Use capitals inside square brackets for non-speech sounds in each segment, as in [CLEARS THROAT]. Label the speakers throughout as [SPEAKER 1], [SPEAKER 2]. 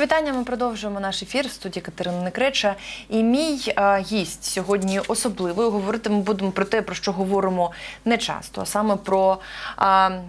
[SPEAKER 1] вітання. Ми продовжуємо наш ефір в студії Катерини Некреча. І мій е, гість сьогодні особливий. Говорити ми будемо про те, про що говоримо не часто, а саме про е,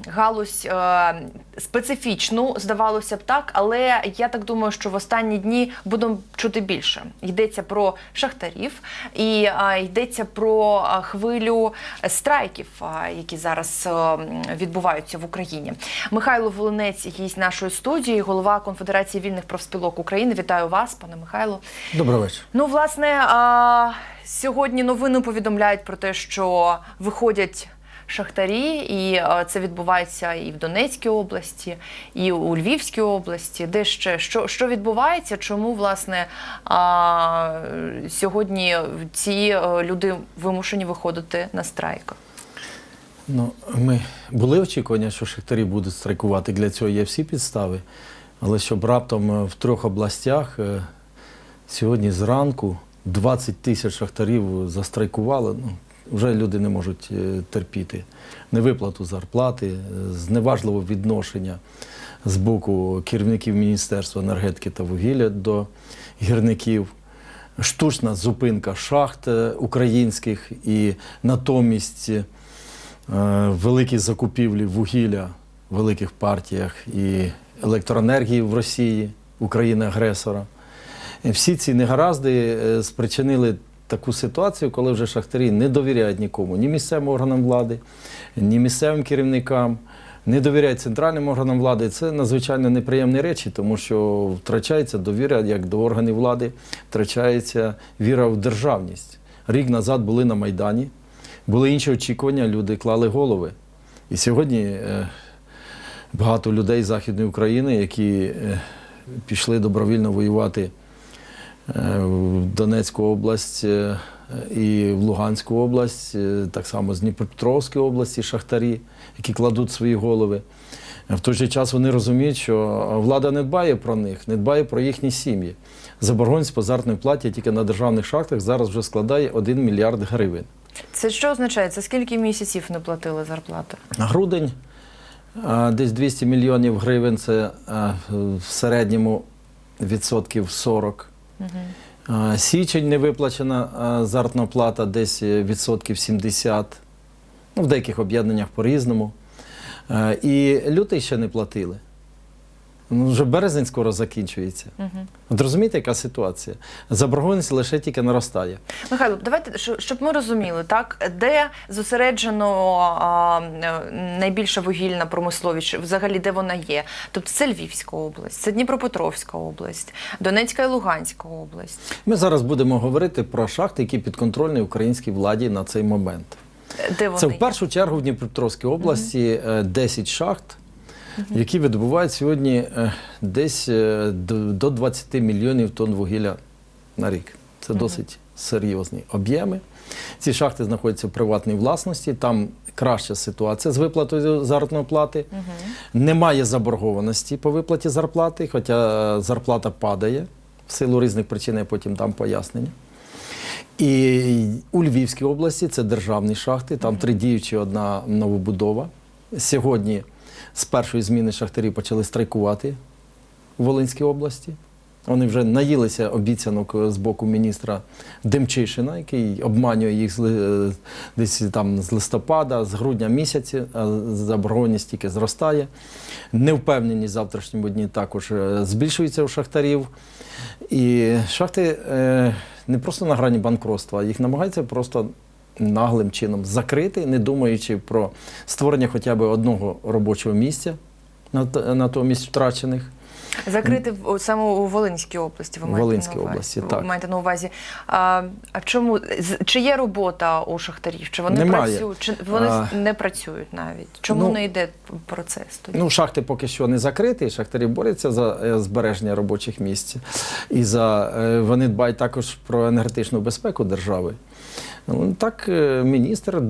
[SPEAKER 1] галузь е, специфічну, здавалося б так, але я так думаю, що в останні дні будемо чути більше. Йдеться про шахтарів і е, йдеться про хвилю страйків, е, які зараз е, відбуваються в Україні. Михайло Волинець, гість нашої студії, голова Конфедерації вільних профспілок України. Вітаю вас, пане Михайло.
[SPEAKER 2] Добрий вечір.
[SPEAKER 1] Ну, власне, а, сьогодні новини повідомляють про те, що виходять шахтарі, і це відбувається і в Донецькій області, і у Львівській області. Де ще що, що відбувається? Чому власне а, сьогодні ці е, люди вимушені виходити на страйк?
[SPEAKER 2] Ну, ми були очікування, що шахтарі будуть страйкувати. Для цього є всі підстави. Але щоб раптом е, в трьох областях е, сьогодні зранку 20 тисяч шахтарів застрайкували, ну, вже люди не можуть е, терпіти. Невиплату зарплати, зневажливе відношення з боку керівників Міністерства енергетики та вугілля до гірників. Штучна зупинка шахт українських і натомість е, великі закупівлі вугілля в великих партіях і електроенергії в Росії, України-агресора. Всі ці негаразди е, спричинили таку ситуацію, коли вже шахтарі не довіряють нікому, ні місцевим органам влади, ні місцевим керівникам, не довіряють центральним органам влади. Це надзвичайно неприємні речі, тому що втрачається довіра як до органів влади, втрачається віра в державність. Рік назад були на Майдані, були інші очікування, люди клали голови. І сьогодні е, багато людей з Західної України, які е, пішли добровільно воювати е, в Донецьку область е, і в Луганську область, так само з Дніпропетровської області, шахтарі, які кладуть свої голови. В той же час вони розуміють, що влада не дбає про них, не дбає про їхні сім'ї. Заборгованість по заробітній платі тільки на державних шахтах зараз вже складає 1 мільярд гривень.
[SPEAKER 1] Це що означає? Це скільки місяців не платили зарплати?
[SPEAKER 2] Грудень десь 200 мільйонів гривень це в середньому відсотків 40. А, Січень не виплачена зартна плата десь е, відсотків 70. Ну, в деяких об'єднаннях по-різному. І лютий ще не платили. Ну, вже березень скоро закінчується. От розумієте, яка ситуація? Заборгованість лише тільки наростає.
[SPEAKER 1] Михайло, давайте щоб ми розуміли, так де зосереджено а, е, найбільша вугільна промисловість, взагалі де вона є? Тобто це Львівська область, це Дніпропетровська область, Донецька і Луганська область.
[SPEAKER 2] Ми зараз будемо говорити про шахти, які підконтрольні українській владі на цей момент.
[SPEAKER 1] Де вони
[SPEAKER 2] Це в першу чергу в Дніпропетровській області е, 10 шахт, які видобувають сьогодні е, десь е, до 20 мільйонів тонн вугілля на рік. Це досить серйозні об'єми. Ці шахти знаходяться в приватній власності. Там краща ситуація з виплатою заробітної плати. Немає заборгованості по виплаті зарплати, хоча е, зарплата падає в силу різних причин, я потім дам пояснення. І у Львівській області це державні шахти, там три діючі, одна новобудова. Сьогодні з першої зміни шахтарі почали страйкувати у Волинській області. Вони вже наїлися обіцянок з боку міністра Демчишина, який обманює їх е, десь там з листопада, з грудня місяці, а заборгованість тільки зростає. Невпевненість в завтрашньому дні також е, збільшується у шахтарів. І шахти е, не просто на грані банкротства, їх намагаються просто наглим чином закрити, не думаючи про створення хоча б одного робочого місця натомість втрачених.
[SPEAKER 1] Закрити саме у Волинській області. Ви маєте
[SPEAKER 2] Волинській
[SPEAKER 1] на увазі.
[SPEAKER 2] області,
[SPEAKER 1] Ви
[SPEAKER 2] так.
[SPEAKER 1] маєте на увазі. А, а чому чи є робота у шахтарів? Чи вони
[SPEAKER 2] Немає.
[SPEAKER 1] працюють? Чи вони
[SPEAKER 2] А,
[SPEAKER 1] не працюють навіть? Чому
[SPEAKER 2] ну,
[SPEAKER 1] не йде процес тоді?
[SPEAKER 2] Ну, шахти поки що не закриті. Шахтарі борються за е, збереження робочих місць. І за, е, вони дбають також про енергетичну безпеку держави. Ну, Так, е, міністр,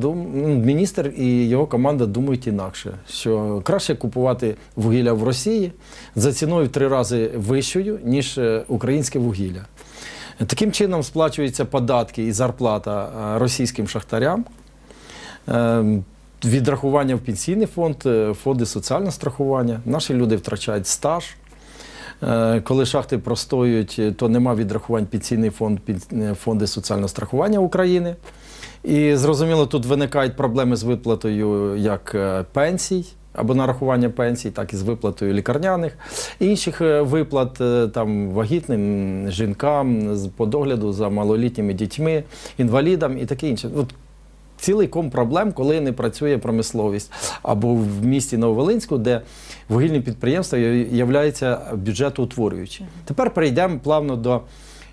[SPEAKER 2] міністр і його команда думають інакше, що краще купувати вугілля в Росії за ціною в три рази вищою, ніж е, українське вугілля. Таким чином сплачуються податки і зарплата е, російським шахтарям. Відрахування в пенсійний фонд, фонди соціального страхування. Наші люди втрачають стаж. Е, Коли шахти простоюють, е, то нема відрахувань пенсійний фонд, е, фонди соціального страхування України. І зрозуміло, тут виникають проблеми з виплатою як пенсій або нарахування пенсій, так і з виплатою лікарняних, інших виплат там вагітним жінкам по догляду за малолітніми дітьми, інвалідам і таке інше. От цілий ком проблем, коли не працює промисловість. Або в місті Нововолинську, де вугільні підприємства являються бюджетоутворюючі. Тепер перейдемо плавно до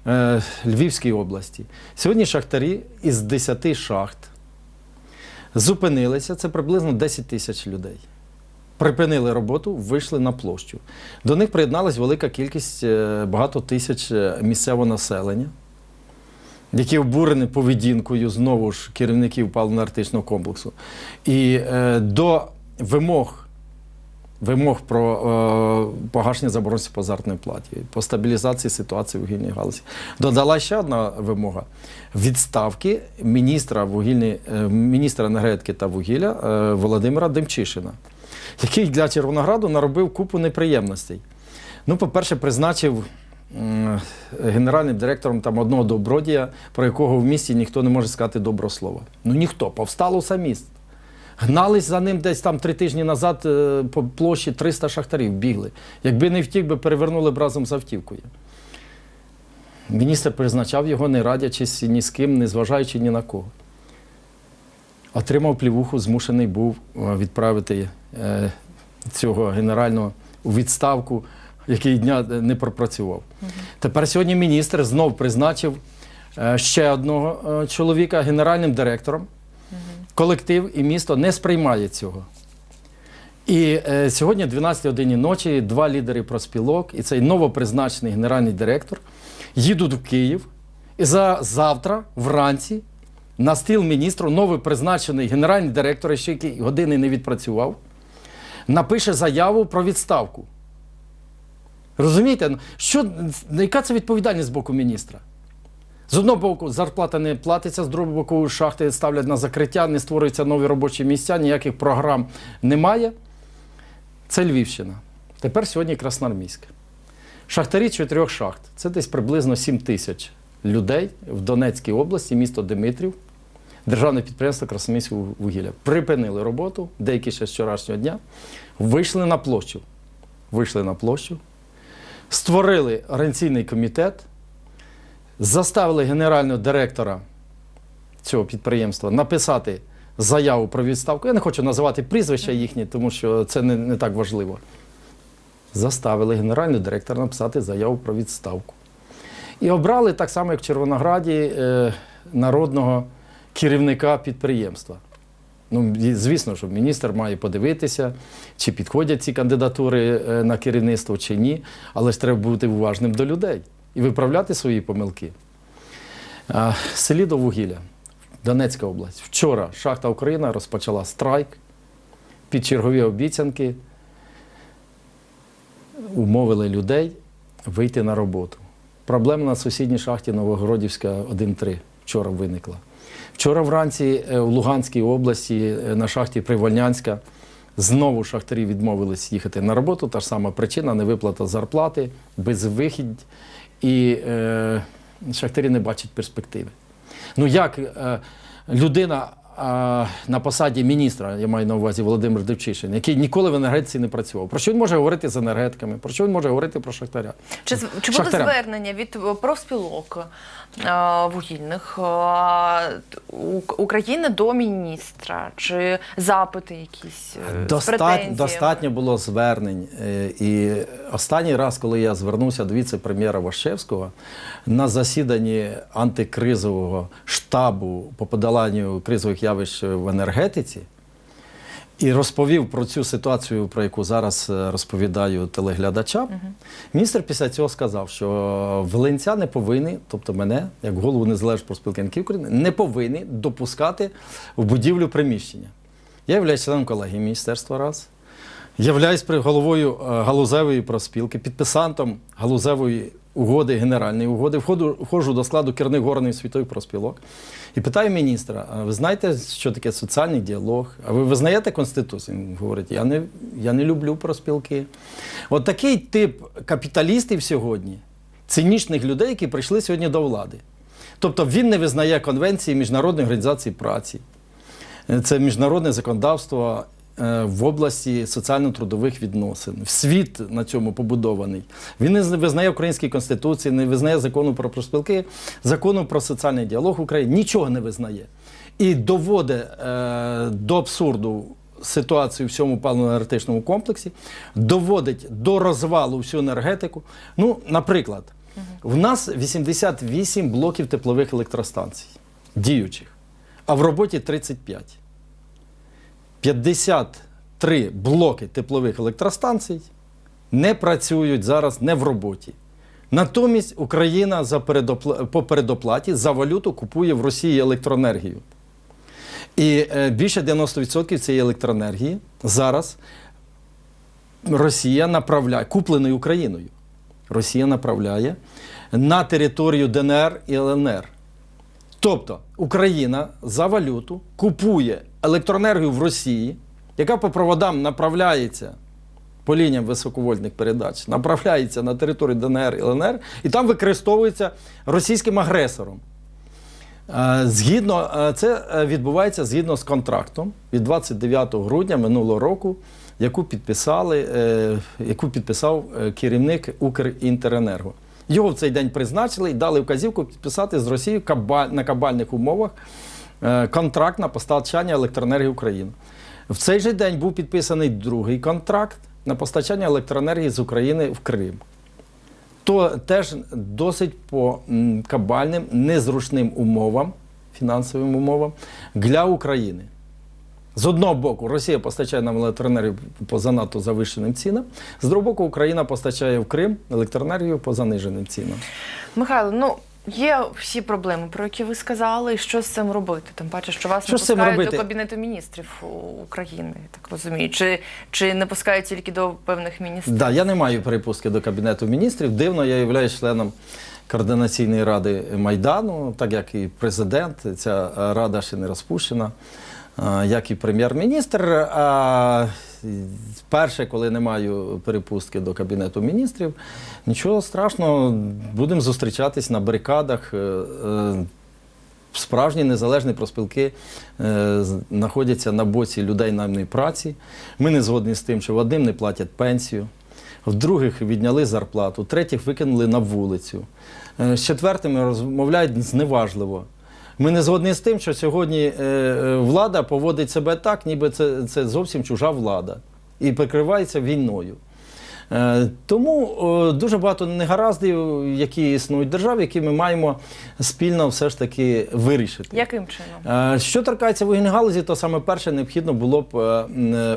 [SPEAKER 2] е, Львівської області. Сьогодні шахтарі із 10 шахт зупинилися, це приблизно 10 тисяч людей. Припинили роботу, вийшли на площу. До них приєдналась велика кількість, е, багато тисяч е, місцевого населення, які обурені поведінкою знову ж керівників паливно-артичного комплексу. І е, до вимог, вимог про е, погашення заборонності по азартній платі, по стабілізації ситуації в вугільній галузі. Додала ще одна вимога відставки міністра, вугільної, е, міністра енергетики та вугілля е, Володимира Демчишина, який для Червонограду наробив купу неприємностей. Ну, по-перше, призначив генеральним директором там одного добродія, про якого в місті ніхто не може сказати доброго слова. Ну ніхто, повстало все місто. Гнались за ним десь там три тижні назад е, по площі 300 шахтарів бігли. Якби не втік, би перевернули б разом з автівкою. Міністр призначав його, не радячись ні з ким, не зважаючи ні на кого. Отримав плівуху, змушений був е, відправити е, цього генерального у відставку, який дня не пропрацював. Тепер сьогодні міністр знов призначив е, ще одного е, чоловіка генеральним директором. Колектив і місто не сприймає цього. І е, сьогодні, о 12 годині ночі, два лідери проспілок і цей новопризначений генеральний директор їдуть в Київ. І за завтра, вранці, на стіл міністру новопризначений генеральний директор, ще який години не відпрацював, напише заяву про відставку. Розумієте, що, яка це відповідальність з боку міністра? З одного боку, зарплата не платиться, з другого боку, шахти ставлять на закриття, не створюються нові робочі місця, ніяких програм немає. Це Львівщина. Тепер сьогодні Красноармійськ. Шахтарі чотирьох шахт. Це десь приблизно 7 тисяч людей в Донецькій області, місто Димитрів, державне підприємство Красноармійського вугілля. Припинили роботу, деякі ще з вчорашнього дня, вийшли на площу. Вийшли на площу, створили організаційний комітет, заставили генерального директора цього підприємства написати заяву про відставку. Я не хочу називати прізвища їхні, тому що це не, не так важливо. Заставили генерального директора написати заяву про відставку. І обрали так само, як в Червонограді, е, народного керівника підприємства. Ну, звісно, що міністр має подивитися, чи підходять ці кандидатури е, на керівництво, чи ні. Але ж треба бути уважним до людей і виправляти свої помилки. А, селі до вугілля, Донецька область. Вчора шахта Україна розпочала страйк під чергові обіцянки, умовили людей вийти на роботу. Проблема на сусідній шахті Новогородівська 1-3 вчора виникла. Вчора вранці е, в Луганській області е, на шахті Привольнянська знову шахтарі відмовились їхати на роботу. Та ж сама причина невиплата зарплати, безвихідь. І е, шахтарі не бачать перспективи. Ну як е, людина на посаді міністра, я маю на увазі Володимир Девчишин, який ніколи в енергетиці не працював. Про що він може говорити з енергетиками? Про що він може говорити про шахтаря?
[SPEAKER 1] Чи, чи
[SPEAKER 2] Шахтарям.
[SPEAKER 1] звернення від е, профспілок е, вугільних е, України до міністра? Чи запити якісь
[SPEAKER 2] Достат, достатньо було звернень. І останній раз, коли я звернувся до віце-прем'єра Ващевського на засіданні антикризового штабу по подоланню кризових явищ в енергетиці, і розповів про цю ситуацію, про яку зараз е, розповідаю телеглядачам. Міністр після цього сказав, що волинця не повинні, тобто мене, як голову незалежної профспілки «Янків України, не повинні допускати в будівлю приміщення. Я являюсь членом колегії міністерства раз. Являюсь головою е, галузевої профспілки, підписантом галузевої угоди, генеральної угоди, входу, входжу до складу керівних органів світових проспілок і питаю міністра: а ви знаєте, що таке соціальний діалог? А ви визнаєте Конституцію? Він говорить, я не, я не люблю проспілки. От такий тип капіталістів сьогодні, цинічних людей, які прийшли сьогодні до влади. Тобто він не визнає конвенції Міжнародної організації праці. Це міжнародне законодавство в області соціально-трудових відносин. Світ на цьому побудований. Він не визнає української конституції, не визнає закону про проспілки, закону про соціальний діалог в Україні, нічого не визнає. І доводить е, до абсурду ситуацію в всьому паливно-енергетичному комплексі, доводить до розвалу всю енергетику. Ну, наприклад, в нас 88 блоків теплових електростанцій діючих, а в роботі 35. 53 блоки теплових електростанцій не працюють зараз не в роботі. Натомість Україна за передопла- по передоплаті за валюту купує в Росії електроенергію. І е, більше 90% цієї електроенергії зараз Росія направляє, купленою Україною. Росія направляє на територію ДНР і ЛНР. Тобто Україна за валюту купує електроенергію в Росії, яка по проводам направляється по лініям високовольтних передач, направляється на територію ДНР і ЛНР, і там використовується російським агресором. Е, Згідно, е, це е, відбувається згідно з контрактом від 29 грудня минулого року, яку підписали, яку підписав керівник Укрінтеренерго. Його в цей день призначили і дали вказівку підписати з Росією на кабальних умовах контракт на постачання електроенергії в Україну. В цей же день був підписаний другий контракт на постачання електроенергії з України в Крим то теж досить по кабальним, незручним умовам, фінансовим умовам для України. З одного боку, Росія постачає нам електроенергію по занадто завищеним цінам, з другого боку, Україна постачає в Крим електроенергію по заниженим цінам.
[SPEAKER 1] Михайло, ну є всі проблеми, про які ви сказали, і що з цим робити? Тим паче, що вас
[SPEAKER 2] Що
[SPEAKER 1] не пускають до Кабінету міністрів України, так розумію. Чи, чи не пускають тільки до певних міністрів?
[SPEAKER 2] Да, я не маю перепустки до Кабінету міністрів. Дивно, я є членом координаційної ради Майдану, так як і президент. Ця рада ще не розпущена, як і прем'єр-міністр. Перше, коли не маю перепустки до Кабінету міністрів, нічого страшного, будемо зустрічатись на барикадах. е, е, Справжні незалежні проспілки е, знаходяться на боці людей наймної праці. Ми не згодні з тим, що в одним не платять пенсію, в других відняли зарплату, в третіх викинули на вулицю. Е, з четвертими розмовляють зневажливо. Ми не згодні з тим, що сьогодні е, е, влада поводить себе так, ніби це, це зовсім чужа влада і прикривається війною. Е, Тому дуже багато негараздів, які існують в державі, які ми маємо спільно все ж таки вирішити.
[SPEAKER 1] Яким чином?
[SPEAKER 2] Що торкається вугільної галузі, то саме перше необхідно було б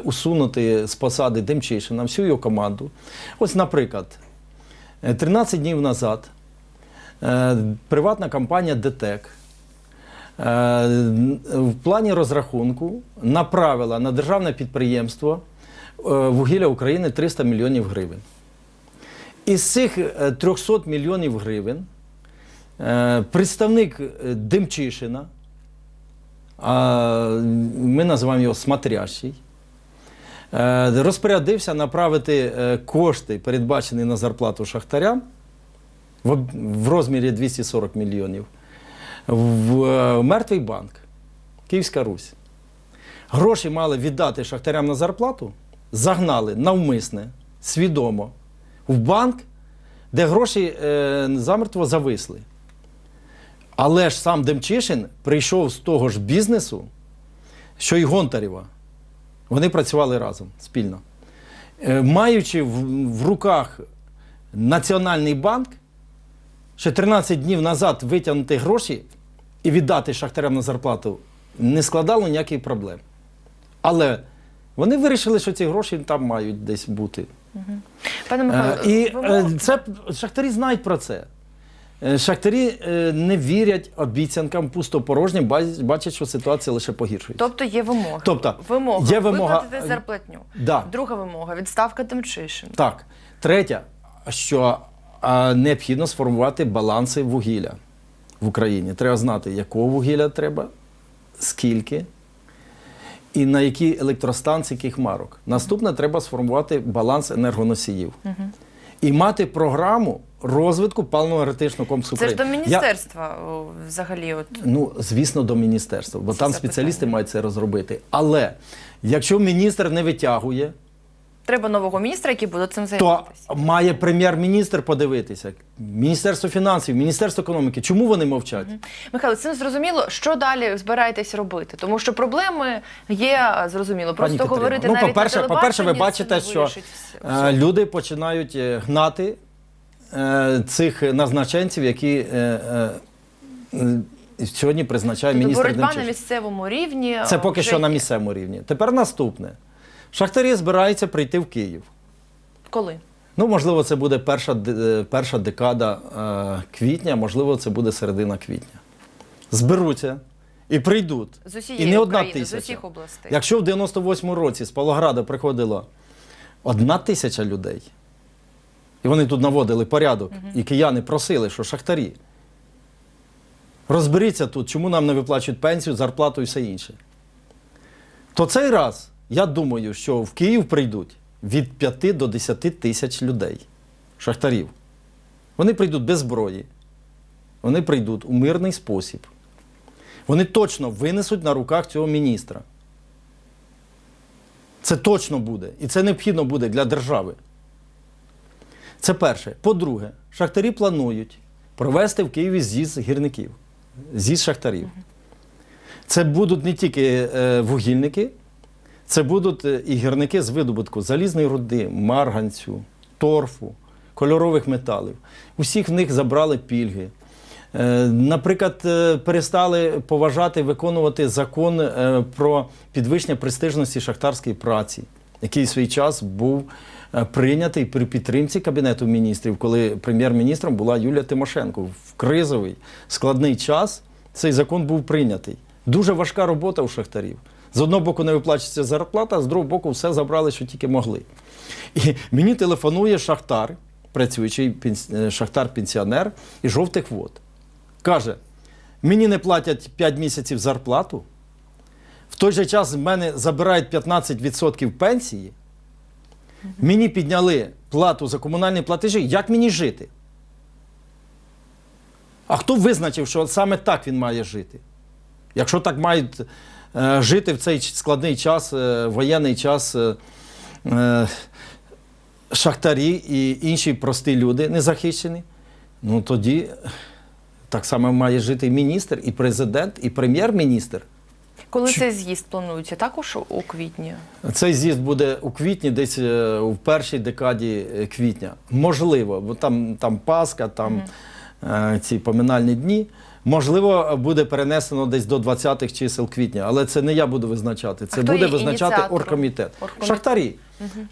[SPEAKER 2] усунути з посади Демчишина всю його команду. Ось, наприклад, е, 13 днів назад приватна компанія ДТЕК в плані розрахунку направила на державне підприємство е, вугілля України 300 мільйонів гривень. Із цих е, 300 мільйонів гривень е, представник е, Демчишина, ми називаємо його смотрящий, е, розпорядився направити е, кошти, передбачені на зарплату шахтарям, в розмірі 240 мільйонів, в е, мертвий банк Київська Русь. Гроші мали віддати шахтарям на зарплату, загнали навмисне, свідомо в банк, де гроші е, замертво зависли. Але ж сам Демчишин прийшов з того ж бізнесу, що й Гонтарєва. Вони працювали разом спільно. Е, Маючи в, в руках Національний банк, ще 13 днів назад витягнути гроші і віддати шахтарям на зарплату не складало ніяких проблем. Але вони вирішили, що ці гроші там мають десь бути.
[SPEAKER 1] Пане
[SPEAKER 2] Е,
[SPEAKER 1] Михайло,
[SPEAKER 2] І е, це шахтарі знають про це. Е, Шахтарі е, не вірять обіцянкам пустопорожнім, бач- бачать, що ситуація лише погіршується.
[SPEAKER 1] Тобто є вимога.
[SPEAKER 2] Тобто,
[SPEAKER 1] вимога,
[SPEAKER 2] є вимога-
[SPEAKER 1] виплатити зарплатню.
[SPEAKER 2] Да.
[SPEAKER 1] Друга вимога відставка Тимчишин.
[SPEAKER 2] Так. Третє, що а, необхідно сформувати баланси вугілля в Україні. Треба знати, якого вугілля треба, скільки і на які електростанції яких марок. Наступне треба сформувати баланс енергоносіїв. І мати програму розвитку паливно-енергетичного комплексу.
[SPEAKER 1] Це ж до
[SPEAKER 2] України. Я-
[SPEAKER 1] міністерства взагалі. От.
[SPEAKER 2] Ну, звісно, до міністерства, бо
[SPEAKER 1] Це
[SPEAKER 2] там спеціалісти мають це розробити. Але якщо міністр не витягує,
[SPEAKER 1] Треба нового міністра, який буде цим
[SPEAKER 2] то має прем'єр-міністр подивитися, Міністерство фінансів, Міністерство економіки. Чому вони мовчать?
[SPEAKER 1] Михайло, цим зрозуміло, що далі збираєтесь робити? Тому що проблеми є зрозуміло. Просто
[SPEAKER 2] Пані
[SPEAKER 1] говорити
[SPEAKER 2] ну,
[SPEAKER 1] навіть
[SPEAKER 2] по-перше,
[SPEAKER 1] на
[SPEAKER 2] по-перше, ви бачите, що
[SPEAKER 1] все.
[SPEAKER 2] е, люди починають е, гнати е, цих назначенців, які е, е, е, сьогодні призначає
[SPEAKER 1] Тобто
[SPEAKER 2] міністр
[SPEAKER 1] боротьба на місцевому рівні.
[SPEAKER 2] Це поки
[SPEAKER 1] вже
[SPEAKER 2] що на місцевому рівні. Тепер наступне. Шахтарі збираються прийти в Київ.
[SPEAKER 1] Коли?
[SPEAKER 2] Ну, можливо, це буде перша, е, перша декада е, квітня, можливо, це буде середина квітня. Зберуться і прийдуть.
[SPEAKER 1] З усієї
[SPEAKER 2] і не одна
[SPEAKER 1] України, з
[SPEAKER 2] тисяча.
[SPEAKER 1] усіх областей.
[SPEAKER 2] Якщо в 98-му році з Павлограда приходила одна тисяча людей, і вони тут наводили порядок, і кияни просили, що шахтарі. Розберіться тут, чому нам не виплачують пенсію, зарплату і все інше. То цей раз, я думаю, що в Київ прийдуть від 5 до 10 тисяч людей, шахтарів. Вони прийдуть без зброї, вони прийдуть у мирний спосіб. Вони точно винесуть на руках цього міністра. Це точно буде. І це необхідно буде для держави. Це перше. По-друге, шахтарі планують провести в Києві з'їзд гірників, з'їзд шахтарів. Це будуть не тільки е, вугільники, це будуть е, і гірники з видобутку залізної руди, марганцю, торфу, кольорових металів. Усіх в них забрали пільги. Е, Наприклад, е, перестали поважати, виконувати закон про підвищення престижності шахтарської праці, який в свій час був прийнятий при підтримці Кабінету міністрів, коли прем'єр-міністром була Юлія Тимошенко. В кризовий складний час цей закон був прийнятий. Дуже важка робота у шахтарів. З одного боку не виплачується зарплата, а з другого боку все забрали, що тільки могли. І мені телефонує шахтар, працюючий е, шахтар-пенсіонер із жовтих вод. Каже: мені не платять 5 місяців зарплату, в той же час з мене забирають 15% пенсії, мені підняли плату за комунальні платежі. Як мені жити? А хто визначив, що саме так він має жити? Якщо так мають жити в цей складний час, е, воєнний час е, е, шахтарі і інші прості люди незахищені, ну тоді так само має жити і міністр, і президент, і прем'єр-міністр.
[SPEAKER 1] Коли
[SPEAKER 2] Чи-
[SPEAKER 1] цей з'їзд планується? Також у квітні.
[SPEAKER 2] Цей з'їзд буде у квітні, десь е, в першій декаді е, квітня. Можливо, бо там, там Пасха, там е, ці поминальні дні. Можливо, буде перенесено десь до 20-х чисел квітня, але це не я буду визначати. Це буде визначати оргкомітет.
[SPEAKER 1] Оргкомітет.
[SPEAKER 2] Шахтарі.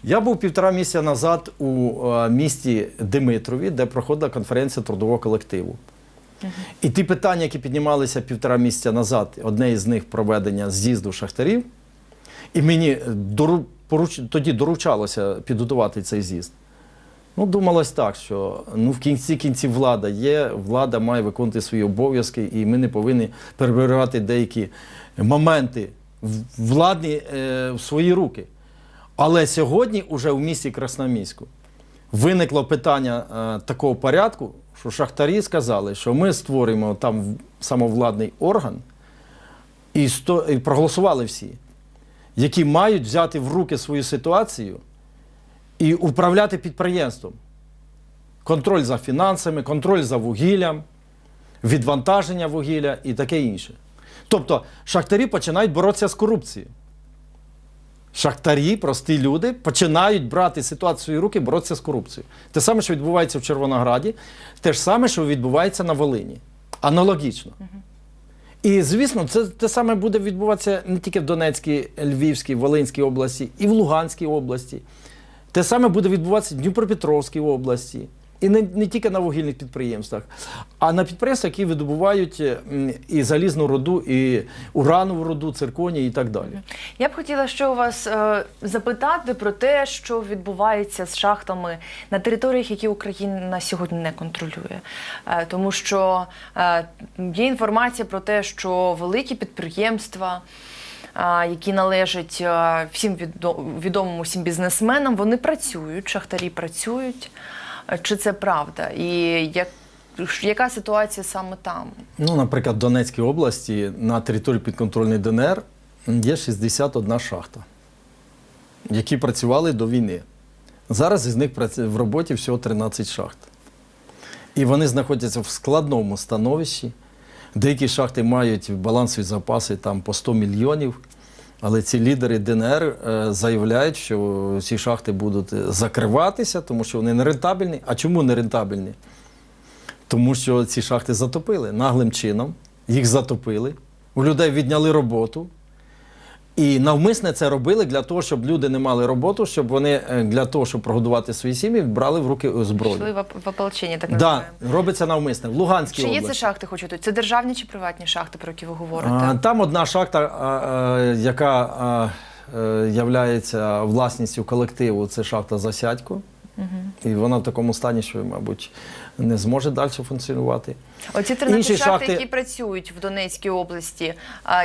[SPEAKER 2] Я був півтора місяця назад у е, місті Димитрові, де проходила конференція трудового колективу. І ті питання, які піднімалися півтора місяця назад, одне із них проведення з'їзду шахтарів, і мені дору- тоді доручалося підготувати цей з'їзд. Ну, думалось так, що ну, в кінці кінців влада є, влада має виконувати свої обов'язки, і ми не повинні перебирати деякі моменти владні е, в свої руки. Але сьогодні, уже в місті Красноміську, виникло питання е, такого порядку, що шахтарі сказали, що ми створюємо там самовладний орган, і, сто, і проголосували всі, які мають взяти в руки свою ситуацію і управляти підприємством. Контроль за фінансами, контроль за вугіллям, відвантаження вугілля і таке інше. Тобто шахтарі починають боротися з корупцією. Шахтарі, прості люди, починають брати ситуацію в руки, боротися з корупцією. Те саме, що відбувається в Червонограді, те ж саме, що відбувається на Волині. Аналогічно. І, звісно, це те саме буде відбуватися не тільки в Донецькій, Львівській, Волинській області, і в Луганській області. Те саме буде відбуватися в Дніпропетровській області, І не, не тільки на вугільних підприємствах, а на підприємствах, які видобувають е, і залізну руду, і уранову руду, цирконії і так далі.
[SPEAKER 1] Я б хотіла ще у вас е, запитати про те, що відбувається з шахтами на територіях, які Україна сьогодні не контролює. Е, тому що е, є інформація про те, що великі підприємства. Які належать всім відо- відомим усім бізнесменам, вони працюють, шахтарі працюють. Чи це правда? І як, яка ситуація саме там?
[SPEAKER 2] Ну, наприклад, в Донецькій області на території підконтрольної ДНР є 61 шахта, які працювали до війни. Зараз із них в роботі всього 13 шахт. І вони знаходяться в складному становищі. Деякі шахти мають балансові запаси там, по 100 мільйонів. Але ці лідери ДНР е, заявляють, що ці шахти будуть закриватися, тому що вони нерентабельні. А чому нерентабельні? Тому що ці шахти затопили наглим чином, їх затопили, у людей відняли роботу. І навмисне це робили для того, щоб люди не мали роботу, щоб вони е, для того, щоб прогодувати свої сім'ї, брали в руки зброю.
[SPEAKER 1] Йшли в ополчення, так
[SPEAKER 2] Да, робиться навмисне. В Луганській
[SPEAKER 1] Чи є це шахти, хочу тут? Це державні чи приватні шахти, про які ви говорите?
[SPEAKER 2] А, Там одна шахта, а, а, яка а, е, являється власністю колективу, це шахта Засядько. І вона в такому стані, що, мабуть, не зможе далі функціонувати.
[SPEAKER 1] Оці 13 шахти,
[SPEAKER 2] шахти-
[SPEAKER 1] які працюють в Донецькій області.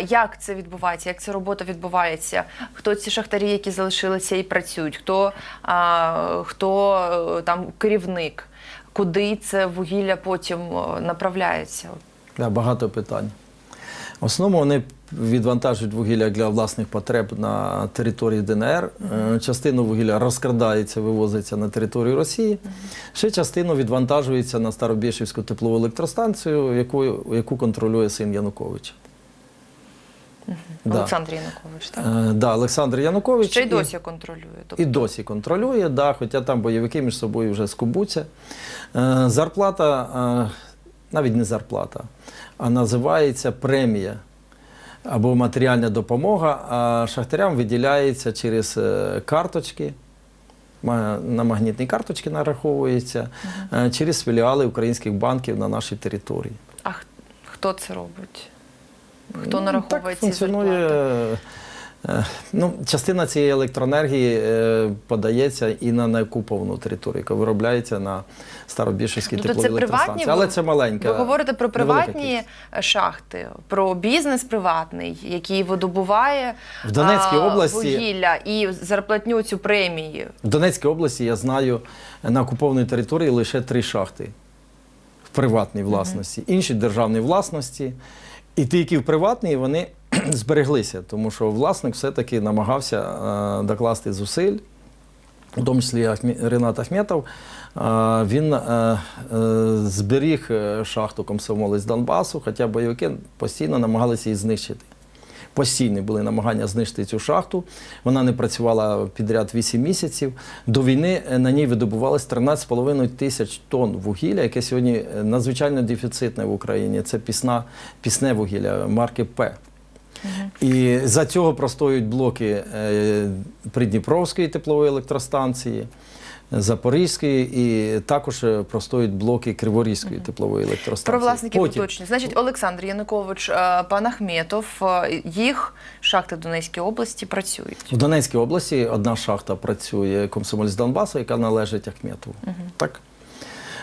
[SPEAKER 1] Як це відбувається? Як ця робота відбувається? Хто ці шахтарі, які залишилися і працюють? Хто, а, хто е, там керівник? Куди це вугілля потім е, направляється?
[SPEAKER 2] Да, багато питань. В основному вони відвантажують вугілля для власних потреб на території ДНР. Е, Частину вугілля розкрадається, вивозиться на територію Росії. Ще частину відвантажується на Старобєшівську теплову електростанцію, яку, яку контролює син Януковича. Да.
[SPEAKER 1] Олександр Янукович, так?
[SPEAKER 2] Е, да, Олександр Янукович.
[SPEAKER 1] Ще й
[SPEAKER 2] і-
[SPEAKER 1] досі контролює. Тобто,
[SPEAKER 2] І досі контролює, да, хоча там бойовики між собою вже скубуться. Е, зарплата, е, навіть не зарплата, а називається премія або матеріальна допомога, а шахтарям виділяється через е, карточки. На магнітні карточки нараховується е, через філіали українських банків на нашій території.
[SPEAKER 1] А хто це робить? Хто
[SPEAKER 2] Ну,
[SPEAKER 1] нараховує
[SPEAKER 2] так
[SPEAKER 1] ці
[SPEAKER 2] функціонує,
[SPEAKER 1] зарплати?
[SPEAKER 2] Е, Ну, частина цієї електроенергії е, подається і на неокуповану територію, яка виробляється на Старобішевській
[SPEAKER 1] Тобто
[SPEAKER 2] тепловій електростанції. Але це маленька.
[SPEAKER 1] Ви говорите про приватні шахти, про бізнес приватний, який видобуває
[SPEAKER 2] В Донецькій області-
[SPEAKER 1] вугілля і зарплатню цю премії.
[SPEAKER 2] В Донецькій області я знаю на окупованій території лише три шахти в приватній власності, інші державній власності. І ті, які в приватній, вони [CLEARS THROAT] збереглися, тому що власник все-таки намагався е, докласти зусиль, в тому числі Ренат Ахметов. Е, він е, е, зберіг е, шахту комсомолець Донбасу, хоча бойовики постійно намагалися її знищити. Постійні були намагання знищити цю шахту. Вона не працювала підряд 8 місяців. До війни е, на ній видобувалось 13,5 тисяч тонн вугілля, яке сьогодні е, надзвичайно дефіцитне в Україні. Це пісна, пісне вугілля марки П. І за цього простоюють блоки е, Придніпровської теплової електростанції, Запорізької, і також е, простоюють блоки Криворізької теплової електростанції.
[SPEAKER 1] Про власників
[SPEAKER 2] Потім-.
[SPEAKER 1] Значить, Олександр Янукович, е, пан Ахметов, їх шахти в Донецькій області працюють.
[SPEAKER 2] В Донецькій області одна шахта працює комсомольськ Донбасу, яка належить Ахметову. Так?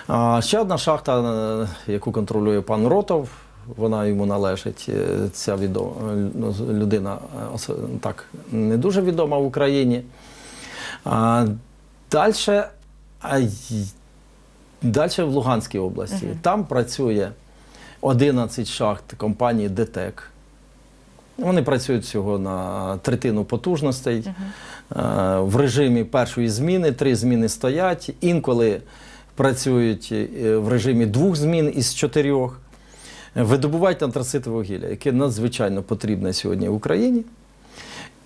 [SPEAKER 2] А ще одна шахта, яку контролює пан Ротов, вона йому належить. Е, Ця відома ну, людина е, так, не дуже відома в Україні. А, далі, а, далі в Луганській області. Там працює 11 шахт компанії ДТЕК. Вони працюють всього на третину потужностей е, в режимі першої зміни, три зміни стоять. Інколи працюють в режимі двох змін із чотирьох. Видобувають антрацитове вугілля, яке надзвичайно потрібне сьогодні в Україні.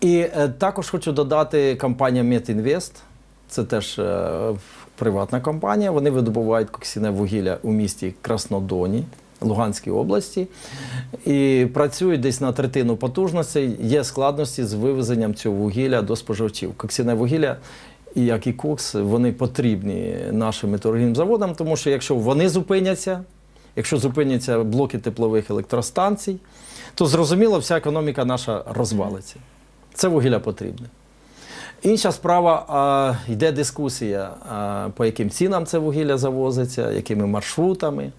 [SPEAKER 2] І е, також хочу додати компанія Метінвест. Це теж е, приватна компанія. Вони видобувають коксіне вугілля у місті Краснодоні, Луганській області. І працюють десь на третину потужностей. Є складності з вивезенням цього вугілля до споживачів. Коксіне вугілля як і кокс, вони потрібні нашим металургійним заводам, тому що якщо вони зупиняться, якщо зупиняться блоки теплових електростанцій, то зрозуміло, вся економіка наша розвалиться. Це вугілля потрібне. Інша справа, а, йде дискусія, а, по яким цінам це вугілля завозиться, якими маршрутами,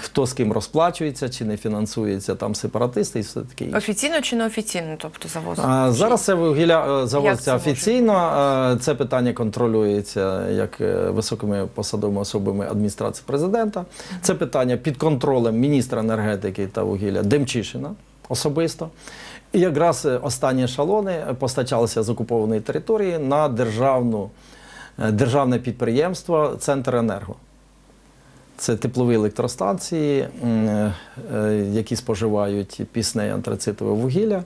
[SPEAKER 2] хто з ким розплачується, чи не фінансується там сепаратисти і все таке інше.
[SPEAKER 1] Офіційно чи неофіційно, тобто завозити?
[SPEAKER 2] А, зараз це вугілля е, завозиться
[SPEAKER 1] це
[SPEAKER 2] офіційно. Це питання контролюється як е, високими посадовими особами адміністрації президента. Це питання під контролем міністра енергетики та вугілля Демчишина особисто. І якраз е, останні ешелони постачалися з окупованої території на державну, е, державне підприємство Центр Енерго. Це теплові електростанції, е, е, які споживають пісне антрацитове вугілля.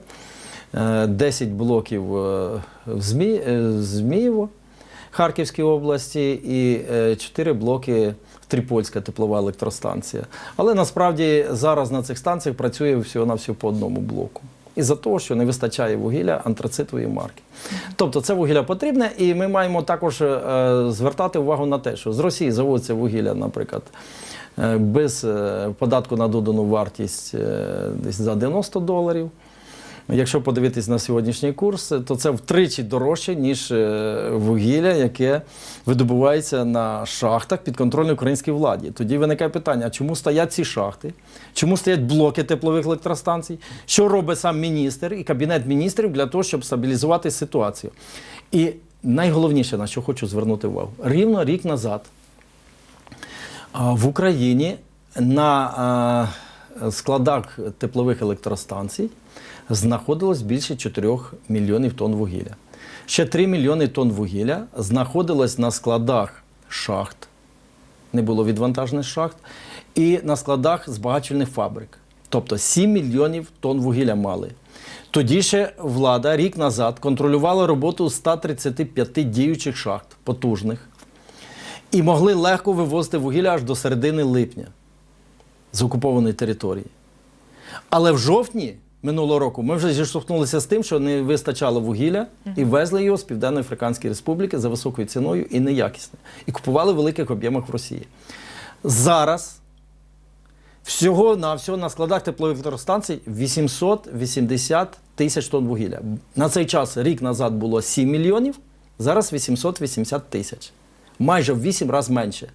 [SPEAKER 2] Е, 10 блоків е, в Змі, Змієво, Харківській області, і 4 блоки Трипольська теплова електростанція. Але насправді зараз на цих станціях працює всього на всього по одному блоку. Із-за того, що не вистачає вугілля антрацитової марки. Тобто це вугілля потрібне, і ми маємо також е, звертати увагу на те, що з Росії заводиться вугілля, наприклад, е, без е, податку на додану вартість десь за 90 доларів. Якщо подивитись на сьогоднішній курс, то це втричі дорожче, ніж е, вугілля, яке видобувається на шахтах під контролем українській владі. Тоді виникає питання: чому стоять ці шахти? Чому стоять блоки теплових електростанцій? Що робить сам міністр і кабінет міністрів для того, щоб стабілізувати ситуацію? І найголовніше, на що хочу звернути увагу, рівно рік назад в Україні на складах теплових електростанцій знаходилось більше 4 мільйонів тонн вугілля. Ще 3 мільйони тонн вугілля знаходилось на складах шахт, не було відвантажених шахт, і на складах збагачувальних фабрик. Тобто 7 мільйонів тонн вугілля мали. Тоді ще влада рік назад контролювала роботу 135 діючих шахт потужних і могли легко вивозити вугілля аж до середини липня з окупованої території. Але в жовтні минулого року ми вже зіштовхнулися з тим, що не вистачало вугілля і везли його з Південно-Африканської Республіки за високою ціною і неякісне. І купували в великих об'ємах в Росії. Зараз всього на всього на складах теплових електростанцій 880 тисяч тонн вугілля. На цей час рік назад було 7 мільйонів, зараз 880 тисяч. Майже в 8 разів менше.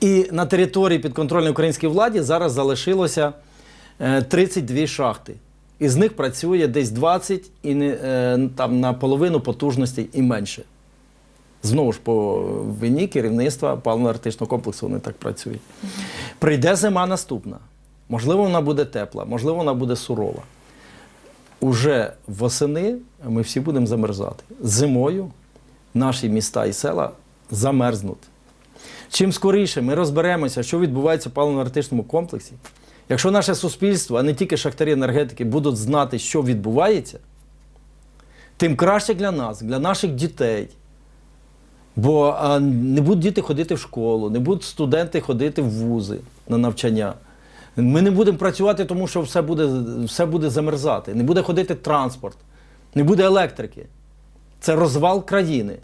[SPEAKER 2] І на території підконтрольної українській владі зараз залишилося е, 32 шахти. Із них працює десь 20 і е, там на половину потужностей і менше. Знову ж по вині керівництва паливно-артичного комплексу вони так працюють. Прийде зима наступна. Можливо, вона буде тепла, можливо, вона буде сурова. Уже восени ми всі будемо замерзати. Зимою наші міста і села замерзнуть. Чим скоріше ми розберемося, що відбувається в паливно-енергетичному комплексі, якщо наше суспільство, а не тільки шахтарі енергетики, будуть знати, що відбувається, тим краще для нас, для наших дітей. Бо а, не будуть діти ходити в школу, не будуть студенти ходити в вузи на навчання. Ми не будемо працювати, тому що все буде, все буде замерзати. Не буде ходити транспорт, не буде електрики. Це розвал країни.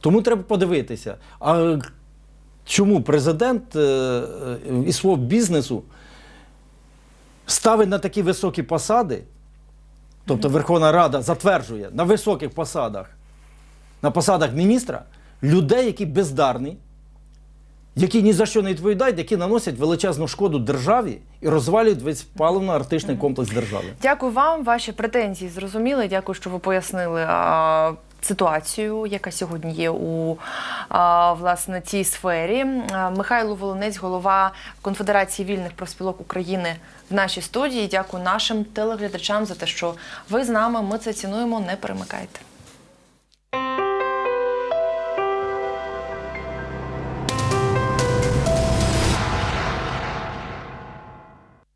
[SPEAKER 2] Тому треба подивитися. А чому президент е, е, свого бізнесу ставить на такі високі посади, тобто Верховна Рада затверджує на високих посадах, на посадах міністра людей, які бездарні, які ні за що не відповідають, які наносять величезну шкоду державі і розвалюють весь паливно-артичний комплекс держави.
[SPEAKER 1] Дякую вам. Ваші претензії зрозуміли. Дякую, що ви пояснили ситуацію, яка сьогодні є у власне цій сфері. Михайло Волонець, голова Конфедерації вільних профспілок України в нашій студії. Дякую нашим телеглядачам за те, що ви з нами. Ми це цінуємо. Не перемикайте.